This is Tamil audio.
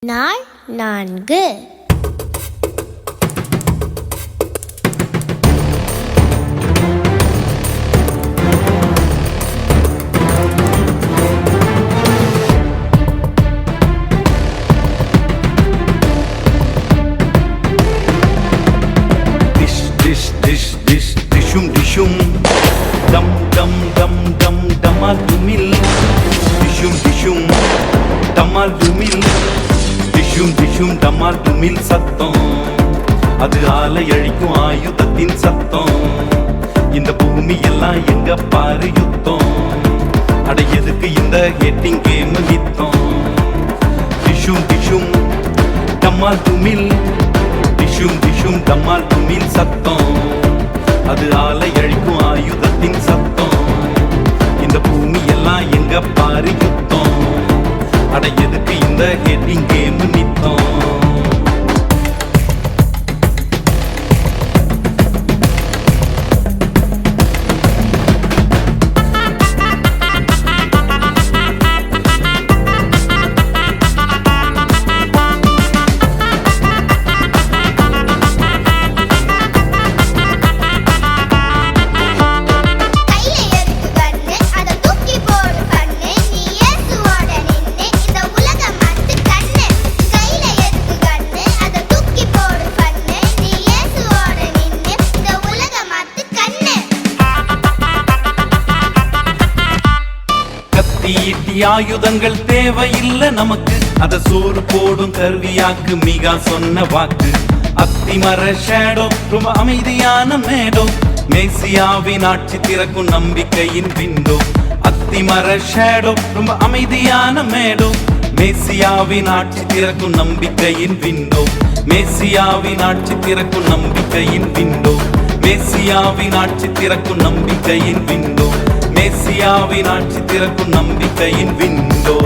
நாள் நான்கு. டிஷும் டமால் டுமில் சத்தம். அது ஆலை அழிக்கும் ஆயுதத்தின் சத்தம். இந்த பூமி எல்லாம் எங்க பாரு யுத்தம். அட எதுக்கு இந்த ஹெட்டிங் கேம் நித்தம்? டிஷும் டிஷும் டமால் டுமில் டிஷும் டிஷும் டமால் டுமில் சத்தம். அட எதுக்கு இந்த ஹெட்டிங் கேம் நித்தம் கத்தி இட்டி ஆயுதங்கள் தேவையில்லை நமக்கு. அத சோறு போடும் கருவியாக்கு மிகா சொன்ன வாக்கு. அத்திமர ஷேடோ ரொம்ப அமைதியான மேடோ. மேசியாவின் ஆட்சி திறக்கும் நம்பிக்கையின் விண்டோ அத்திமர ஷேடோ ரொம்ப அமைதியான மேடோ. மேசியாவின் ஆட்சி திறக்கும் நம்பிக்கையின் விண்டோ மேசியாவின் ஆட்சி திறக்கும் நம்பிக்கையின் விண்டோ மேசியாவின் ஆட்சி திறக்கும் நம்பிக்கையின் விண்டோ மேசியாவின் ஆட்சி திறக்கும் நம்பிக்கையின் விண்டோ